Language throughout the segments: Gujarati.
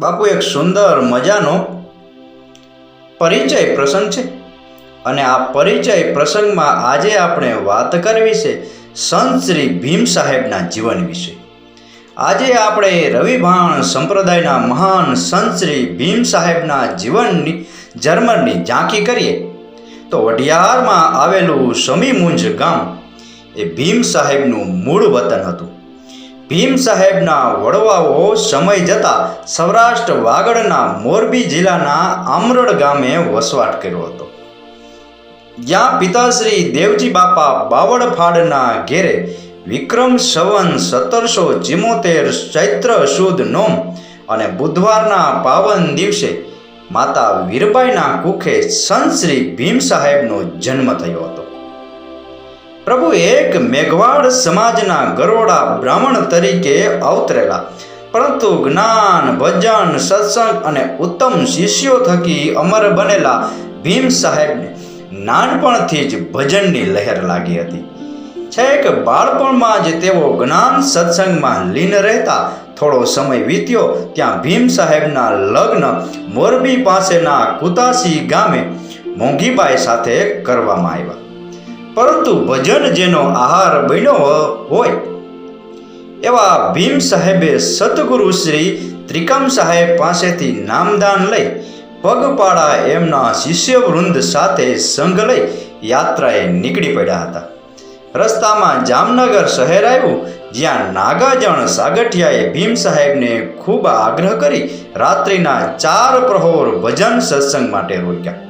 બાપુ એક સુંદર મજાનો પરિચય પ્રસંગ છે. અને આ પરિચય પ્રસંગમાં આજે આપણે વાત કરવી છે સંત શ્રી ભીમ સાહેબના જીવન વિશે. આજે આપણે રવિભાણ સંપ્રદાયના મહાન સંત શ્રી ભીમ સાહેબના જીવનની જર્મનની ઝાંખી કરીએ. તો વઢિયારમાં આવેલું સમીમુંજ ગામ એ ભીમ સાહેબનું મૂળ વતન હતું. ભીમ સાહેબના વડવાઓ સમય જતાં સૌરાષ્ટ્ર વાગડના મોરબી જિલ્લાના આમરડ ગામે વસવાટ કર્યો હતો. જ્યાં પિતાશ્રી દેવજી બાપા બાવળફાડના ઘેરે વિક્રમ સવન સત્તરસો ચિમોતેર ચૈત્ર સુદ નોમ અને બુધવારના પાવન દિવસે માતા વીરબાઈના કુખે સંત શ્રી ભીમ સાહેબનો જન્મ થયો હતો. પ્રભુ એક મેઘવાડ સમાજના ગરોડા બ્રાહ્મણ તરીકે અવતરેલા. પરંતુ જ્ઞાન, ભજન, સત્સંગ અને ઉત્તમ શિષ્યો થકી અમર બનેલા ભીમ સાહેબને નાનપણથી જ ભજનની લહેર લાગી હતી. છેક બાળપણમાં જ તેઓ જ્ઞાન સત્સંગમાં લીન રહેતા. થોડો સમય વીત્યો ત્યાં ભીમ સાહેબના લગ્ન મોરબી પાસેના કુતાસી ગામે મોંઘીબાઈ સાથે કરવામાં આવ્યા. પરંતુ ભજન જેનો આહાર બન્યો હોય. એવા ભીમ સાહેબે સતગુરુ શ્રી ત્રિકમ સાહેબ પાસેથી નામદાન લઈ પગપાળા એમના શિષ્યવૃંદ સાથે સંઘ લઈ યાત્રાએ નીકળી પડ્યા હતા. રસ્તામાં જામનગર શહેર આવ્યું, જ્યાં નાગાજણ સાગઠિયાએ ભીમ સાહેબને ખૂબ આગ્રહ કરી રાત્રિના ચાર પ્રહોર ભજન સત્સંગ માટે રોક્યા.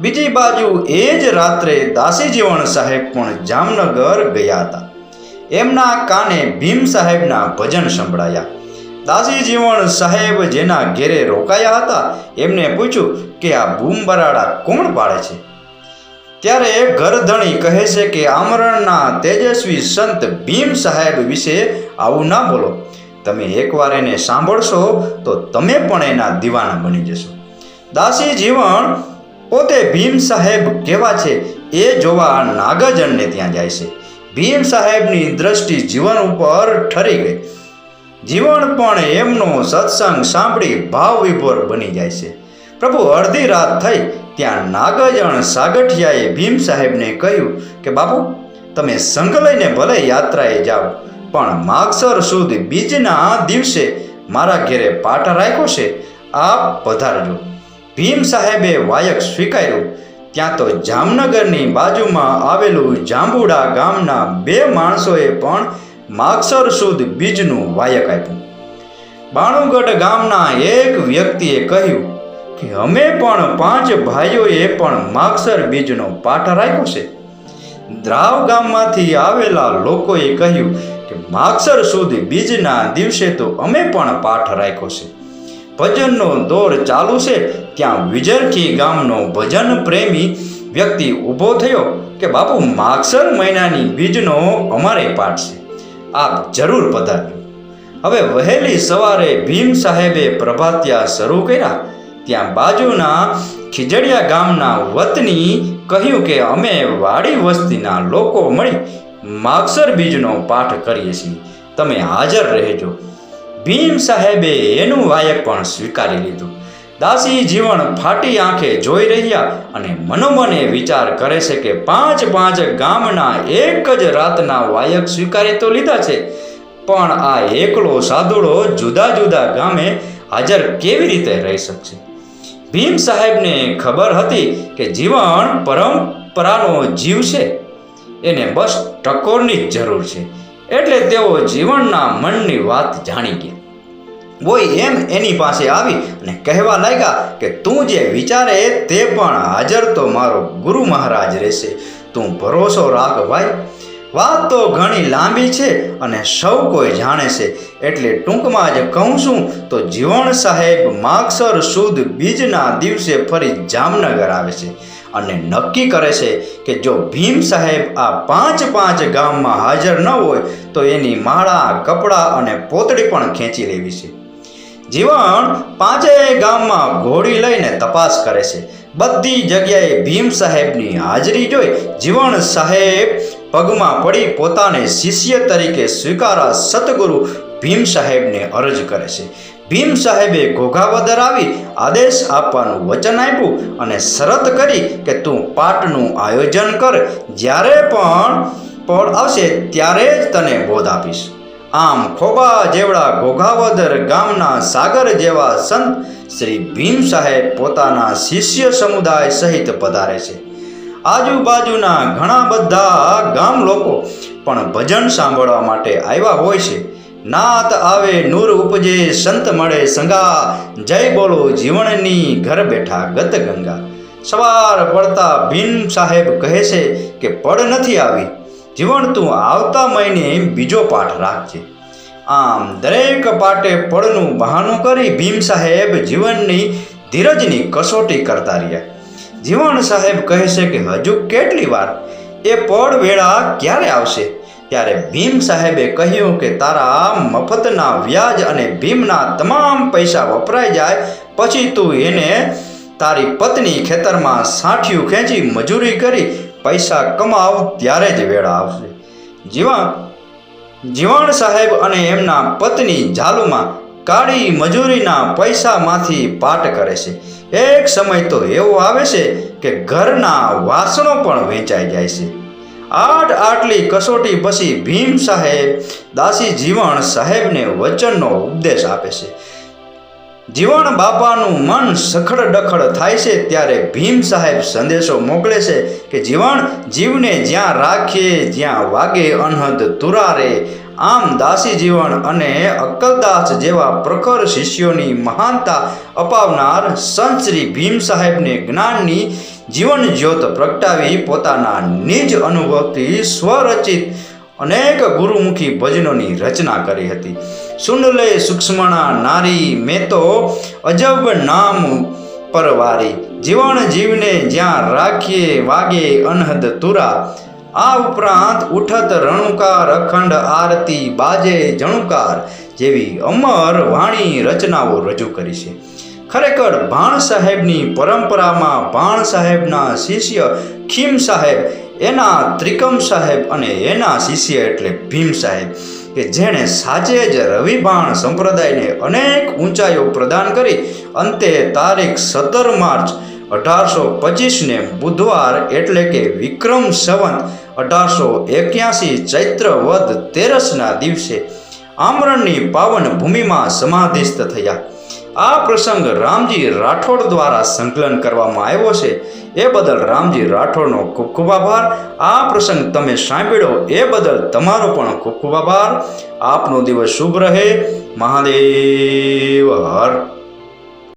બીજી બાજુ એ જ રાત્રે દાસી જીવન સાહેબ પણ જામનગર ગયા હતા. એમના કાને ભીમ સાહેબના ભજન સંભળાયા. દાસી જીવણ સાહેબ જેના ઘેરે રોકાયા હતા, એમને પૂછ્યું કે આ બૂમબરાડા કોણ પાડે છે? ત્યારે ઘરધણી કહે છે કે આમરણના તેજસ્વી સંત ભીમ સાહેબ વિશે આવું ના બોલો. તમે એકવાર એને સાંભળશો તો તમે પણ એના દીવાના બની જશો. દાસી જીવન પોતે ભીમ સાહેબ કેવા છે એ જોવા નાગજનને ત્યાં જાય છે. ભીમ સાહેબની દ્રષ્ટિ જીવન ઉપર ઠરી ગઈ. જીવન પણ એમનો સત્સંગ સાંભળી ભાવ વિભોર બની જાય છે. પ્રભુ અડધી રાત થઈ ત્યાં નાગજણ સાગઠિયાએ ભીમ સાહેબને કહ્યું કે, બાપુ, તમે સંઘ લઈને ભલે યાત્રાએ જાઓ, પણ માગસર સુધી બીજના દિવસે મારા ઘેરે પાટા રાખ્યો છે. આપ પધારજો. ભીમ સાહેબે વાયક સ્વીકાર્યું. ત્યાં તો જામનગરની બાજુમાં આવેલું જાંબુડા ગામના બે માણસોએ પણ માગસર સુદ બીજનું વાયક આપ્યું. બાણુગઢ ગામના એક વ્યક્તિએ કહ્યું કે, અમે પણ પાંચ ભાઈઓએ પણ માગસર બીજનો પાઠ રાખ્યો છે. દ્રાવ ગામમાંથી આવેલા લોકોએ કહ્યું કે, માગસર સુદ બીજના દિવસે તો અમે પણ પાઠ રાખ્યો છે. ભજનનો દોર ચાલુ છે, ત્યાં વિજરખી ગામનો ભજન પ્રેમી વ્યક્તિ ઊભો થયો કે, બાપુ, માગસર મહિનાની બીજનો અમારે પાઠ છે, આપ જરૂર પધારજો. હવે વહેલી સવારે ભીમ સાહેબે પ્રભાત્યા શરૂ કર્યા. ત્યાં બાજુના ખીજડિયા ગામના વતની કહ્યું કે, અમે વાડી વસ્તીના લોકો મળી માગસર બીજનો પાઠ કરીએ છીએ. તમે હાજર રહેજો. ભીમ સાહેબે એનું વાયક પણ સ્વીકારી લીધું. દાસી જીવન ફાટી આંખે જોઈ રહ્યા અને મનોમને વિચાર કરે છે કે પાંચ પાંચ ગામના એક જ રાતના વાયક સ્વીકારી તો લીધા છે. પણ આ એકલો સાદુડો જુદા જુદા ગામે હાજર કેવી રીતે રહી શકશે? ભીમ સાહેબને ખબર હતી કે જીવન પરંપરાનો જીવ છે. એને બસ ટકોરની જ જરૂર છે. એટલે તેઓ જીવનના મનની વાત જાણી ગયા. બોય એમ એની પાસે આવી અને કહેવા લાગ્યા કે તું જે વિચારે તે પણ હાજર તો મારો ગુરુ મહારાજ રહેશે. તું ભરોસો રાખ ભાઈ. વાત તો ઘણી લાંબી છે અને સૌ કોઈ જાણે છે. એટલે ટૂંકમાં જ કહું છું તો જીવણ સાહેબ માગસર સુદ બીજના દિવસે ફરી જામનગર આવે છે અને નક્કી કરે છે કે જો ભીમ સાહેબ આ પાંચ પાંચ ગામમાં હાજર ન હોય તો એની માળા, કપડાં અને પોતડી પણ ખેંચી લેવી છે. જીવન પાંચેય ગામમાં ઘોડી લઈને તપાસ કરે છે. બધી જગ્યાએ ભીમ સાહેબની હાજરી જોઈ જીવણ સાહેબ પગમાં પડી પોતાને શિષ્ય તરીકે સ્વીકારા સતગુરુ ભીમ સાહેબને અરજ કરે છે. ભીમ સાહેબે ઘોઘાવદર આવી આદેશ આપવાનું વચન આપ્યું અને શરત કરી કે તું પાઠનું આયોજન કર. જ્યારે પણ પળ આવશે ત્યારે જ તને બોધ આપીશ. આમ ખોબા જેવડા ઘોઘાવદર ગામના સાગર જેવા સંત શ્રી ભીમ સાહેબ પોતાના શિષ્ય સમુદાય સહિત પધારે છે. આજુબાજુના ઘણા બધા ગામ લોકો પણ ભજન સાંભળવા માટે આવ્યા હોય છે. નાત આવે, નૂર ઉપજે, સંત મળે, સંગા, જય બોલો, જીવનની ઘર બેઠા ગત ગંગા સવાર પડતા ભીમ સાહેબ કહે છે કે પડ નથી આવી. જીવન તું આવતા મહિને બીજો પાઠ રાખજે. આમ દરેક પાટે પળનું બહાનું કરી ભીમ સાહેબ જીવનની ધીરજની કસોટી કરતા રહ્યા. જીવન સાહેબ કહે છે કે હજુ કેટલી વાર? એ પળ વેળા ક્યારે આવશે? ત્યારે ભીમ સાહેબે કહ્યું કે તારા મફતના વ્યાજ અને ભીમના તમામ પૈસા વપરાઈ જાય, પછી તું એને તારી પત્ની ખેતરમાં સાઠિયું ખેંચી મજૂરી કરી પૈસા કમાવ ત્યારે જ વેળા આવશે. જીવાણ જીવણ સાહેબ અને એમના પત્ની ઝાલુમાં કાળી મજૂરીના પૈસામાંથી પાટ કરે છે. એક સમય તો એવો આવે છે કે ઘરના વાસણો પણ વેચાઈ જાય છે. આઠ આટલી કસોટી પછી ભીમ સાહેબ, દાસી જીવણ સાહેબને વચનનો ઉપદેશ આપે છે. જીવણ બાપાનું મન સખડ ડખડ થાય છે ત્યારે ભીમ સાહેબ સંદેશો મોકલે છે કે જીવણ જીવને જ્યાં રાખીએ જ્યાં વાગે અનહદ તુરારે. આમ દાસી જીવન અને અક્કલદાસ જેવા પ્રખર શિષ્યોની મહાનતા અપાવનાર સંત શ્રી ભીમ સાહેબને જ્ઞાનની જીવન જ્યોત પ્રગટાવી પોતાના નિજ અનુભવથી સ્વરચિત અનેક ગુરુમુખી ભજનોની રચના કરી હતી. સુંડલે સૂક્ષ્મણા નારી મેં તો અજબ નામ પરવારી. જીવન જીવને જ્યાં રાખીએ વાગે અનહદ તુરા. આ ઉપરાંત ઉઠત રણુકાર અખંડ આરતી બાજે જણુકાર. જેવી અમર વાણી રચનાઓ રજૂ કરી છે. ખરેખર ભાણ સાહેબની પરંપરામાં ભાણ સાહેબના શિષ્ય ખીમ સાહેબ, એના ત્રિકમ સાહેબ અને એના શિષ્ય એટલે ભીમ સાહેબ. કે જેણે સાચે જ રવિભાણ સંપ્રદાયને અનેક ઊંચાઈઓ પ્રદાન કરી, અંતે તારીખ સત્તર માર્ચ અઢારસો પચીસને બુધવાર એટલે કે વિક્રમ સંવંત અઢારસો એક્યાસી ચૈત્ર વદ તેરસના દિવસે આમરણની પાવન ભૂમિમાં સમાધિસ્થ થયા. આ પ્રસંગ રામજી રાઠોડ દ્વારા સંકલન કરવામાં આવ્યો છે. એ બદલ રામજી રાઠોડનો ખૂબ ખૂબ આભાર. આ પ્રસંગ તમે સાંભળ્યો, એ બદલ તમારો પણ ખૂબ ખૂબ આભાર. આપનો દિવસ શુભ રહે. મહાદેવ, હર.